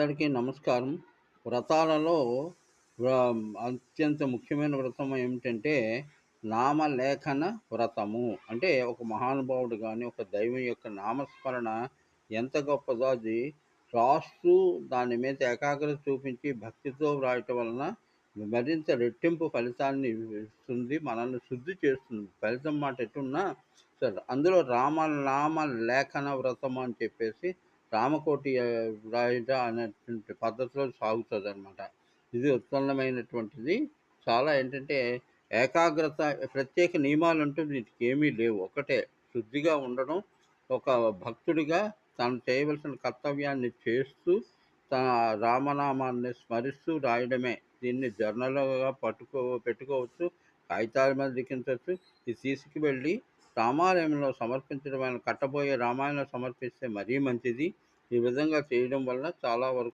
అందరికీ నమస్కారం. వ్రతాలలో అత్యంత ముఖ్యమైన వ్రతం ఏమిటంటే, నామలేఖన వ్రతము. అంటే ఒక మహానుభావుడు కానీ ఒక దైవం యొక్క నామస్మరణ ఎంత గొప్పదో అది రాస్తూ దాని మీద ఏకాగ్రత చూపించి భక్తితో వ్రాయటం వలన మరింత రెట్టింపు ఫలితాన్ని ఇస్తుంది. మనల్ని శుద్ధి చేస్తుంది. ఫలితం మాట ఎటున్నా సరే అందులో రామ నామ లేఖన వ్రతం అని చెప్పేసి రామకోటి రాయుట అనేటువంటి పద్ధతిలో సాగుతుంది అనమాట ఇది ఉత్పన్నమైనటువంటిది. చాలా ఏంటంటే ఏకాగ్రత ప్రత్యేక నియమాలు అంటూ వీటికి ఏమీ లేవు. ఒకటే శుద్ధిగా ఉండడం, ఒక భక్తుడిగా తాను చేయవలసిన కర్తవ్యాన్ని చేస్తూ, తన రామనామాన్ని స్మరిస్తూ రాయడమే. దీన్ని జర్నల్‌గా పట్టుకో పెట్టుకోవచ్చు. కాగితాల మీద లిఖించవచ్చు ఇది తీసుకువెళ్ళి రామాలయంలో సమర్పించడం అయినా కట్టబోయే రామాయణం సమర్పిస్తే మరీ మంచిది. ఈ విధంగా చేయడం వల్ల చాలా వరకు